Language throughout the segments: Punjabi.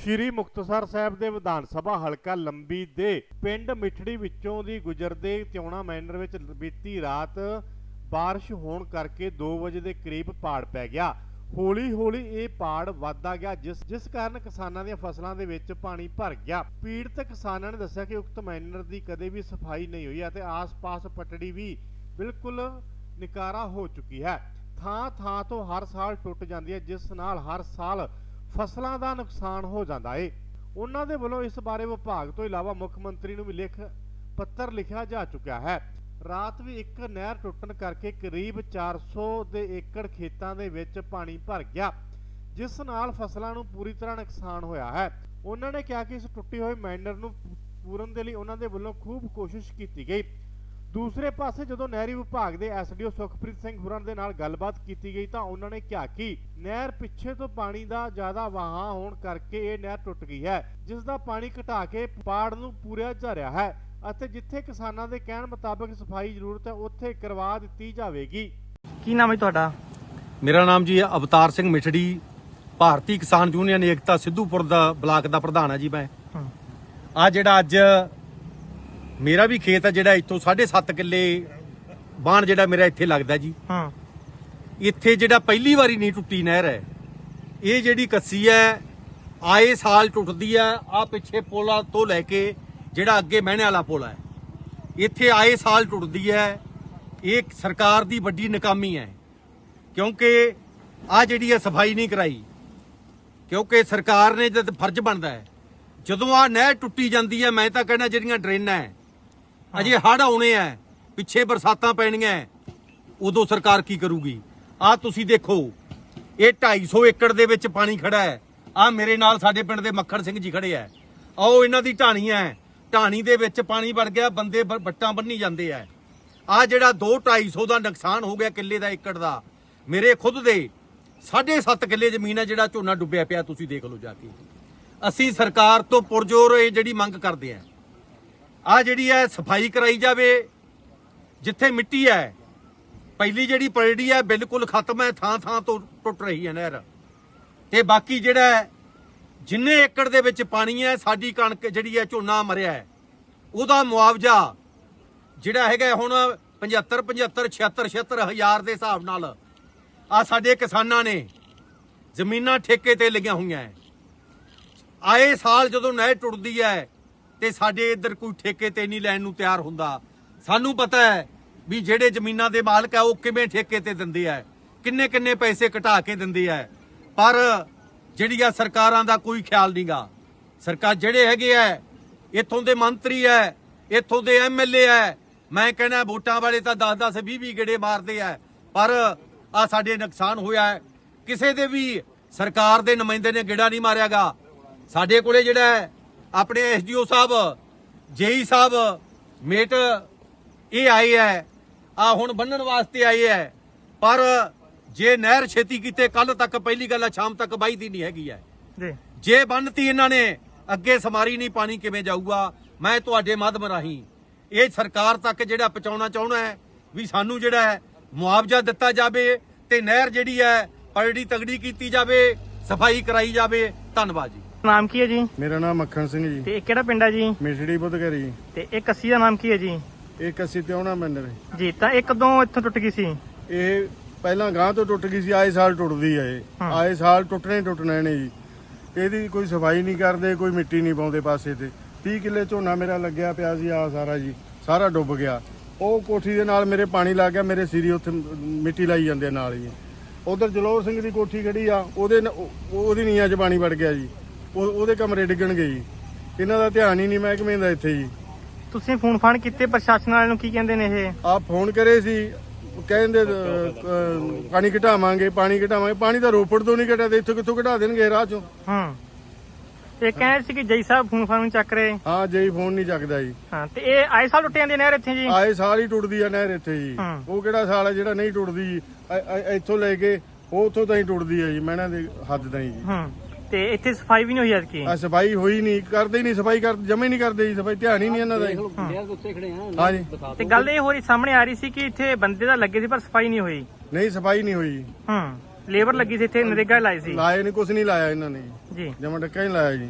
ਸ਼੍ਰੀ ਮੁਕਤਸਰ ਸਾਹਿਬ ਦੇ ਵਿਧਾਨ ਸਭਾ ਹਲਕਾ ਲੰਬੀ ਦੇ ਪਿੰਡ ਮਿੱਠੜੀ ਵਿੱਚੋਂ ਦੀ ਗੁਜਰਦੇ ਤਿਉਣਾ ਮੈਨਰ ਵਿੱਚ ਬੀਤੀ ਰਾਤ بارش ਹੋਣ ਕਰਕੇ 2 ਵਜੇ ਦੇ ਕਰੀਬ ਪਾੜ ਪੈ ਗਿਆ ਹੌਲੀ ਹੌਲੀ ਇਹ ਪਾੜ ਵੱਧਦਾ ਗਿਆ ਜਿਸ ਜਿਸ ਕਾਰਨ ਕਿਸਾਨਾਂ ਦੀਆਂ ਫਸਲਾਂ ਦੇ ਵਿੱਚ ਪਾਣੀ ਭਰ ਗਿਆ ਪੀੜਤ ਕਿਸਾਨਾਂ ਨੇ ਦੱਸਿਆ ਕਿ ਉਕਤ ਮੈਨਰ ਦੀ ਕਦੇ ਵੀ ਸਫਾਈ ਨਹੀਂ ਹੋਈ ਅਤੇ ਆਸ-ਪਾਸ ਪਟੜੀ ਵੀ ਬਿਲਕੁਲ ਨਿਕਾਰਾ ਹੋ ਚੁੱਕੀ ਹੈ ਥਾਂ ਥਾਂ ਤੋਂ ਹਰ ਸਾਲ ਟੁੱਟ ਜਾਂਦੀ ਹੈ ਜਿਸ ਨਾਲ ਹਰ ਸਾਲ ਫਸਲਾਂ ਦਾ ਨੁਕਸਾਨ ਹੋ ਜਾਂਦਾ ਏ। ਉਹਨਾਂ ਦੇ ਵੱਲੋਂ ਇਸ ਬਾਰੇ ਵਿਭਾਗ ਤੋਂ ਇਲਾਵਾ ਮੁੱਖ ਮੰਤਰੀ ਨੂੰ ਵੀ ਲਿਖ ਪੱਤਰ ਲਿਖਿਆ ਜਾ ਚੁੱਕਿਆ ਹੈ। ਰਾਤ ਵੀ ਇੱਕ ਨਹਿਰ ਟੁੱਟਣ ਕਰਕੇ ਕਰੀਬ 400 ਦੇ ਏਕੜ ਖੇਤਾਂ ਦੇ ਵਿੱਚ ਪਾਣੀ ਭਰ ਗਿਆ, ਜਿਸ ਨਾਲ ਫਸਲਾਂ ਨੂੰ ਪੂਰੀ ਤਰ੍ਹਾਂ ਨੁਕਸਾਨ ਹੋਇਆ ਹੈ। ਉਹਨਾਂ ਨੇ ਕਿਹਾ ਕਿ ਇਸ ਟੁੱਟੀ ਹੋਈ ਮਾਈਨਰ ਨੂੰ ਪੂਰਨ ਦੇ ਲਈ ਉਹਨਾਂ ਦੇ ਵੱਲੋਂ ਖੂਬ ਕੋਸ਼ਿਸ਼ ਕੀਤੀ ਗਈ। ਦੂਸਰੇ ਪਾਸੇ ਜਦੋਂ ਨਹਿਰੀ ਵਿਭਾਗ ਦੇ ਐਸਡੀਓ ਸੁਖਪ੍ਰੀਤ ਸਿੰਘ ਹੁਰਾਂ ਦੇ ਨਾਲ ਗੱਲਬਾਤ ਕੀਤੀ ਗਈ ਤਾਂ ਉਹਨਾਂ ਨੇ ਕਿਹਾ ਕਿ ਨਹਿਰ ਪਿੱਛੇ ਤੋਂ ਪਾਣੀ ਦਾ ਜ਼ਿਆਦਾ ਵਹਾਅ ਹੋਣ ਕਰਕੇ ਇਹ ਨਹਿਰ ਟੁੱਟ ਗਈ ਹੈ ਜਿਸ ਦਾ ਪਾਣੀ ਘਟਾ ਕੇ ਪਾੜ ਨੂੰ ਪੂਰਿਆ ਜਾ ਰਿਹਾ ਹੈ ਅਤੇ ਜਿੱਥੇ ਕਿਸਾਨਾਂ ਦੇ ਕਹਿਣ ਮੁਤਾਬਕ ਸਫ਼ਾਈ ਜ਼ਰੂਰਤ ਹੈ ਉੱਥੇ ਕਰਵਾ ਦਿੱਤੀ ਜਾਵੇਗੀ। ਕੀ ਨਾਮ ਹੈ ਤੁਹਾਡਾ? ਮੇਰਾ ਨਾਮ ਜੀ ਅਵਤਾਰ ਸਿੰਘ ਮਿਠੜੀ ਭਾਰਤੀ ਕਿਸਾਨ ਯੂਨੀਅਨ ਏਕਤਾ ਸਿੱਧੂਪੁਰ ਦਾ ਬਲਾਕ ਦਾ ਪ੍ਰਧਾਨ ਆ ਜੀ ਮੈਂ। ਹਾਂ। ਆ ਜਿਹੜਾ ਅੱਜ ਮੇਰਾ ਵੀ ਖੇਤ ਆ ਜਿਹੜਾ ਇੱਥੋਂ 7.5 ਕਿੱਲੇ ਬਾਣ ਜਿਹੜਾ ਮੇਰਾ ਇੱਥੇ ਲੱਗਦਾ ਜੀ। ਹਾਂ। ਇੱਥੇ ਜਿਹੜਾ ਪਹਿਲੀ ਵਾਰੀ ਨਹੀਂ ਟੁੱਟੀ ਨਹਿਰ ਹੈ ਇਹ ਜਿਹੜੀ ਕੱਸੀ ਹੈ ਆਏ ਸਾਲ ਟੁੱਟਦੀ ਹੈ ਆ ਪਿੱਛੇ ਪੋਲਾ ਤੋਂ ਲੈ ਕੇ ਜਿਹੜਾ ਅੱਗੇ ਮਹਿਣੇ ਵਾਲਾ ਪੋਲਾ ਹੈ। ਇੱਥੇ ਆਏ ਸਾਲ ਟੁੱਟਦੀ ਹੈ ਇਹ ਸਰਕਾਰ ਦੀ ਵੱਡੀ ਨਾਕਾਮੀ ਹੈ। ਕਿਉਂਕਿ ਆ ਜਿਹੜੀ ਹੈ ਸਫ਼ਾਈ ਨਹੀਂ ਕਰਾਈ ਕਿਉਂਕਿ ਸਰਕਾਰ ਨੇ ਜਦ ਫਰਜ਼ ਬਣਦਾ ਹੈ ਜਦੋਂ ਆ ਨਹਿਰ ਟੁੱਟੀ ਜਾਂਦੀ ਹੈ ਮੈਂ ਤਾਂ ਕਹਿੰਦਾ ਜਿਹੜੀਆਂ ਡਰੇਨਾਂ ਹੈ ਅਜੇ ਹੜ੍ਹ ਆਉਣੇ ਆ ਪਿੱਛੇ ਬਰਸਾਤਾਂ ਪੈਣੀਆਂ ਉਦੋਂ ਸਰਕਾਰ ਕੀ ਕਰੂਗੀ? ਆ ਤੁਸੀਂ ਦੇਖੋ, ਇਹ 250 ਏਕੜ ਦੇ ਵਿੱਚ ਪਾਣੀ ਖੜਾ ਹੈ ਆ ਮੇਰੇ ਨਾਲ ਸਾਡੇ ਪਿੰਡ ਦੇ ਮੱਖਣ ਸਿੰਘ ਜੀ ਖੜੇ ਆ ਆਓ ਇਹਨਾਂ ਦੀ ਢਾਣੀ ਹੈ ਢਾਣੀ ਦੇ ਵਿੱਚ ਪਾਣੀ ਵੜ ਗਿਆ, ਬੰਦੇ ਬ- ਵੱਟਾਂ ਬੰਨੀ ਜਾਂਦੇ ਆ ਆ ਜਿਹੜਾ 2 250 ਦਾ ਨੁਕਸਾਨ ਹੋ ਗਿਆ ਕਿੱਲੇ ਦਾ ਏਕੜ ਦਾ, ਮੇਰੇ ਖੁਦ ਦੇ 7.5 ਕਿੱਲੇ ਜ਼ਮੀਨ ਹੈ ਜਿਹੜਾ ਝੋਨਾ ਡੁੱਬਿਆ ਪਿਆ, ਤੁਸੀਂ ਦੇਖ ਲਓ ਜਾ ਕੇ। ਅਸੀਂ ਸਰਕਾਰ ਤੋਂ ਪੁਰਜੋਰ ਇਹ ਜਿਹੜੀ ਮੰਗ ਕਰਦੇ ਆ ਆ ਜਿਹੜੀ ਹੈ ਸਫ਼ਾਈ ਕਰਾਈ ਜਾਵੇ, ਜਿੱਥੇ ਮਿੱਟੀ ਹੈ, ਪਹਿਲੀ ਜਿਹੜੀ ਪਲੜੀ ਹੈ ਬਿਲਕੁਲ ਖਤਮ ਹੈ, ਥਾਂ ਥਾਂ ਤੋਂ ਟੁੱਟ ਰਹੀ ਹੈ ਨਹਿਰ। ਤੇ ਬਾਕੀ ਜਿਹੜਾ ਜਿੰਨੇ ਏਕੜ ਦੇ ਵਿੱਚ ਪਾਣੀ ਹੈ, ਸਾਡੀ ਕਣਕ ਜਿਹੜੀ ਹੈ, ਝੋਨਾ ਮਰਿਆ ਹੈ, ਉਹਦਾ ਮੁਆਵਜ਼ਾ ਜਿਹੜਾ ਹੈਗਾ ਹੁਣ 75 75 76 76 ਹਜ਼ਾਰ ਦੇ ਹਿਸਾਬ ਨਾਲ ਆ ਸਾਡੇ ਕਿਸਾਨਾਂ ਨੇ ਜ਼ਮੀਨਾਂ ਠੇਕੇ ਤੇ ਲਈਆਂ ਹੋਈਆਂ ਹੈ। ਆਏ ਸਾਲ ਜਦੋਂ ਨਹਿਰ ਟੁੱਟਦੀ ਹੈ ਤੇ ਸਾਡੇ ਇੱਧਰ ਕੋਈ ਠੇਕੇ ਤੇ ਨਹੀਂ ਲੈਣ ਨੂੰ ਤਿਆਰ ਹੁੰਦਾ। ਸਾਨੂੰ ਪਤਾ ਹੈ ਵੀ ਜਿਹੜੇ ਜ਼ਮੀਨਾਂ ਦੇ ਮਾਲਕ ਆ ਉਹ ਕਿਵੇਂ ਠੇਕੇ ਤੇ ਦਿੰਦੇ ਆ। ਕਿੰਨੇ ਕਿੰਨੇ ਪੈਸੇ ਘਟਾ ਕੇ ਦਿੰਦੇ ਆ। ਪਰ ਜਿਹੜੀਆਂ ਸਰਕਾਰਾਂ ਦਾ ਕੋਈ ਖਿਆਲ ਨਹੀਂਗਾ। ਸਰਕਾਰ ਜਿਹੜੇ ਹੈਗੇ ਆ, ਇੱਥੋਂ ਦੇ ਮੰਤਰੀ ਐ ਇੱਥੋਂ ਦੇ ਐਮਐਲਏ ਐ ਮੈਂ ਕਹਿੰਦਾ ਵੋਟਾਂ ਵਾਲੇ ਤਾਂ 10 10 20 20 ਗੇੜੇ ਮਾਰਦੇ ਆ। ਪਰ ਆ ਸਾਡੇ ਨੁਕਸਾਨ ਹੋਇਆ ਹੈ। ਕਿਸੇ ਦੇ ਵੀ ਸਰਕਾਰ ਦੇ ਨੁਮਾਇੰਦੇ ਨੇ ਗੇੜਾ ਨਹੀਂ ਮਾਰਿਆਗਾ। ਸਾਡੇ ਕੋਲੇ ਜਿਹੜਾ ਆਪਣੇ ਐਸਡੀਓ ਸਾਹਿਬ ਜੇਈ ਸਾਹਿਬ ਮੇਟ ਇਹ ਆਏ ਹੈ ਆ ਹੁਣ ਬੰਨਣ ਵਾਸਤੇ ਆਏ ਹੈ। ਪਰ ਜੇ ਨਹਿਰ ਛੇਤੀ ਕੀਤੇ ਕੱਲ ਤੱਕ ਪਹਿਲੀ ਗੱਲ ਆ ਸ਼ਾਮ ਤੱਕ ਬਾਈ ਦੀ ਨਹੀਂ ਹੈਗੀ ਹੈ। ਜੀ। ਬੰਨਤੀ ਇਹਨਾਂ ਨੇ ਅੱਗੇ ਸਮਾਰੀ ਨਹੀਂ ਪਾਣੀ ਕਿਵੇਂ ਜਾਊਗਾ? ਮੈਂ ਤੁਹਾਡੇ ਮਾਧਮ ਰਾਹੀਂ ਇਹ ਸਰਕਾਰ ਤੱਕ ਜਿਹੜਾ ਪਹੁੰਚਾਉਣਾ ਚਾਹੁੰਦਾ ਹੈ ਵੀ ਸਾਨੂੰ ਜਿਹੜਾ ਹੈ ਮੁਆਵਜ਼ਾ ਦਿੱਤਾ ਜਾਵੇ ਤੇ ਨਹਿਰ ਜਿਹੜੀ ਹੈ ਪਲੜੀ ਤਗੜੀ ਕੀਤੀ ਜਾਵੇ ਸਫ਼ਾਈ ਕਰਾਈ ਜਾਵੇ। ਧੰਨਵਾਦ ਜੀ। ਨਾਮ ਕੀ ਹੈ ਜੀ? ਮੇਰਾ ਨਾਮ ਮੱਖਣ ਸਿੰਘ ਜੀ। ਤੇ ਇਹ ਕਿਹੜਾ ਪਿੰਡ ਹੈ ਜੀ? ਮਿਸੜੀ ਬੁੱਧਗਰੀ। ਤੇ ਇਹ ਕੱਸੀ ਦਾ ਨਾਮ ਕੀ ਹੈ ਜੀ? ਇੱਕ ਅਸੀਂ ਤਿਉਣਾ ਮੰਦਰ ਜੀ। ਤਾਂ ਇਹ ਕਦੋਂ ਇੱਥੋਂ ਟੁੱਟ ਗਈ ਸੀ? ਇਹ ਪਹਿਲਾਂ ਗਾਂ ਤੋਂ ਟੁੱਟ ਗਈ ਸੀ ਆਏ ਸਾਲ ਟੁੱਟਦੀ ਆ ਇਹ। ਹਾਂ। ਆਏ ਸਾਲ ਟੁੱਟਣੇ ਹੀ ਟੁੱਟਣੇ ਨੇ ਜੀ। ਇਹਦੀ ਕੋਈ ਸਫ਼ਾਈ ਨਹੀਂ ਕਰਦੇ ਕੋਈ ਮਿੱਟੀ ਨਹੀਂ ਪਾਉਂਦੇ ਪਾਸੇ ਤੇ। 30 ਕਿੱਲੇ ਝੋਨਾ ਮੇਰਾ ਲੱਗਿਆ ਪਿਆ ਸੀ ਆ ਸਾਰਾ ਜੀ। ਸਾਰਾ ਡੁੱਬ ਗਿਆ। ਉਹ ਕੋਠੀ ਦੇ ਨਾਲ ਮੇਰੇ ਪਾਣੀ ਲੱਗ ਗਿਆ ਮੇਰੇ ਸਿਰੀ ਉੱਥੇ ਮ- ਮਿੱਟੀ ਲਾਈ ਜਾਂਦੇ ਆ ਨਾਲ ਜੀ ਉਧਰ ਜਲੋਰ ਸਿੰਘ ਦੀ ਕੋਠੀ ਖੜੀ ਆ ਉਹਦੇ ਨ- ਉਹ- ਉਹਦੀ ਨੀਆਂ 'ਚ ਪਾਣੀ ਵੜ ਗਿਆ ਜੀ। ਉਹ- ਉਹਦੇ ਕਮਰੇ ਡਿੱਗਣਗੇ ਜੀ। ਇਹਨਾਂ ਦਾ ਧਿਆਨ ਹੀ ਨਹੀਂ ਮਹਿਕਮੇ ਦਾ ਇੱਥੇ ਜੀ। ਤੁਸੀਂ ਫੋਨ ਫਾਨ ਕੀਤੇ ਪ੍ਰਸ਼ਾਸਨ ਵਾਲਿਆਂ ਨੂੰ ਕੀ ਕਹਿੰਦੇ ਨੇ ਇਹ? ਆ ਫੋਨ ਕਰੇ ਸੀ ਕਹਿੰਦੇ ਅਹ, ਪਾਣੀ ਘਟਾਵਾਂਗੇ ਪਾਣੀ ਘਟਾਵਾਂਗੇ। ਪਾਣੀ ਤਾਂ ਰੋਪੜ ਤੋਂ ਨਹੀਂ ਘਟਿਆ ਤੇ ਇੱਥੋਂ ਕਿੱਥੋਂ ਘਟਾ ਦੇਣਗੇ ਰਾਹ ਚੋਂ? ਹੂੰ। ਇਹ ਕਹਿੰਦੇ ਸੀ ਕਿ ਜੈ ਸਾਹਿਬ ਫੋਨ ਫਾਨ ਨਹੀਂ ਚੱਕ ਰਹੇ। ਹਾਂ ਜਈ ਫੋਨ ਨਹੀਂ ਚੱਕਦਾ ਜੀ। ਹਾਂ ਤੇ ਇਹ ਆਏ ਸਾਲ ਟੁੱਟ ਜਾਂਦੀ ਨਹਿਰ ਇੱਥੇ ਜੀ? ਆਏ ਸਾਲ ਹੀ ਟੁੱਟਦੀ ਆ ਨਹਿਰ ਇੱਥੇ ਜੀ। ਹਾਂ। ਉਹ ਕਿਹੜਾ ਸਾਲ ਹੈ ਜਿਹੜਾ ਨਹੀਂ ਟੁੱਟਦੀ ਜੀ? ਇੱਥੋਂ ਲੈ ਕੇ ਉਹ ਉੱਥੋਂ ਤਾਈਂ ਟੁੱਟਦੀ ਹੈ ਜੀ ਮੈਨਾਂ ਦੇ ਹੱਦ ਤਾਈਂ ਜੀ। ਹੂੰ। ਤੇ ਇੱਥੇ ਸਫ਼ਾਈ ਵੀ ਨਹੀਂ ਹੋਈ ਐਤਕੀ। ਆ ਸਫ਼ਾਈ ਹੋਈ ਨਹੀਂ ਕਰਦੇ ਹੀ ਨਹੀਂ ਸਫ਼ਾਈ ਕਰ ਜਮੇ ਨਹੀਂ ਕਰਦੇ ਜੀ ਸਫ਼ਾਈ ਧਿਆਨ ਹੀ ਨਹੀਂ ਇਹਨਾਂ ਦਾ ਜੀ। ਹਾਂ ਜੀ। ਤੇ ਗੱਲ ਇਹ ਹੋ ਰਹੀ ਸਾਹਮਣੇ ਆ ਰਹੀ ਸੀ ਕਿ ਇੱਥੇ ਬੰਦੇ ਤਾਂ ਲੱਗੇ ਸੀ ਪਰ ਸਫ਼ਾਈ ਨਹੀਂ ਹੋਈ। ਨਹੀਂ ਸਫ਼ਾਈ ਨਹੀਂ ਹੋਈ। ਹੂੰ ਲੇਬਰ ਲੱਗੀ ਸੀ ਇੱਥੇ ਨਰੇਗਾ ਲਾਈ ਸੀ। ਲਾਏ ਨਹੀਂ ਕੁਝ ਨਹੀਂ ਲਾਇਆ ਇਹਨਾਂ ਨੇ। ਜੀ। ਜੀ ਜਮਾ ਡੱਕਾ ਹੀ ਲਾਇਆ ਜੀ।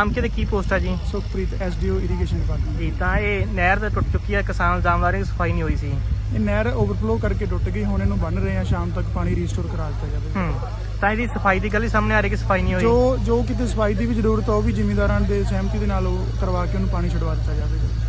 ਨਾਮ ਕਿਤੇ ਕੀ ਪੋਸਟ ਆ ਜੀ? ਸੁਖਪ੍ਰੀਤ ਐਸਡੀਓ ਇਰੀਗੇਸ਼ਨ ਡਿਪਾਰਟਮੈਂਟ ਜੀ ਤਾਂ ਇਹ ਨਹਿਰ ਤਾਂ ਟੁੱਟ ਚੁੱਕੀ ਹੈ ਕਿਸਾਨ ਇਲਜ਼ਾਮ ਲਾ ਰਹੇ ਕਿ ਸਫ਼ਾਈ ਨਹੀਂ ਹੋਈ ਸੀ। ਇਹ ਨਹਿਰ ਓਵਰਫਲੋ ਕਰਕੇ ਟੁੱਟ ਗਈ ਹੁਣ ਇਹਨੂੰ ਬੰਨ ਰਹੇ ਆ ਸ਼ਾਮ ਤੱਕ ਪਾਣੀ ਰੀਸਟੋਰ ਕਰਾ ਦਿੱਤਾ ਜਾਵੇ। ਹੂੰ ਤਾਂ ਇਹਦੀ ਸਫ਼ਾਈ ਦੀ ਗੱਲ ਹੀ ਸਾਹਮਣੇ ਆ ਰਹੀ ਕਿ ਸਫ਼ਾਈ ਨਹੀਂ ਹੋਈ? ਜੋ ਜੋ ਕਿਤੇ ਸਫ਼ਾਈ ਦੀ ਵੀ ਜ਼ਰੂਰਤ ਆ ਉਹ ਵੀ ਜ਼ਿਮੀਂਦਾਰਾਂ ਦੇ ਸਹਿਮਤੀ ਦੇ ਨਾਲ ਉਹ ਕਰਵਾ ਕੇ ਉਹਨੂੰ ਪਾਣੀ ਛਡਵਾ ਦਿੱਤਾ ਜਾਵੇਗਾ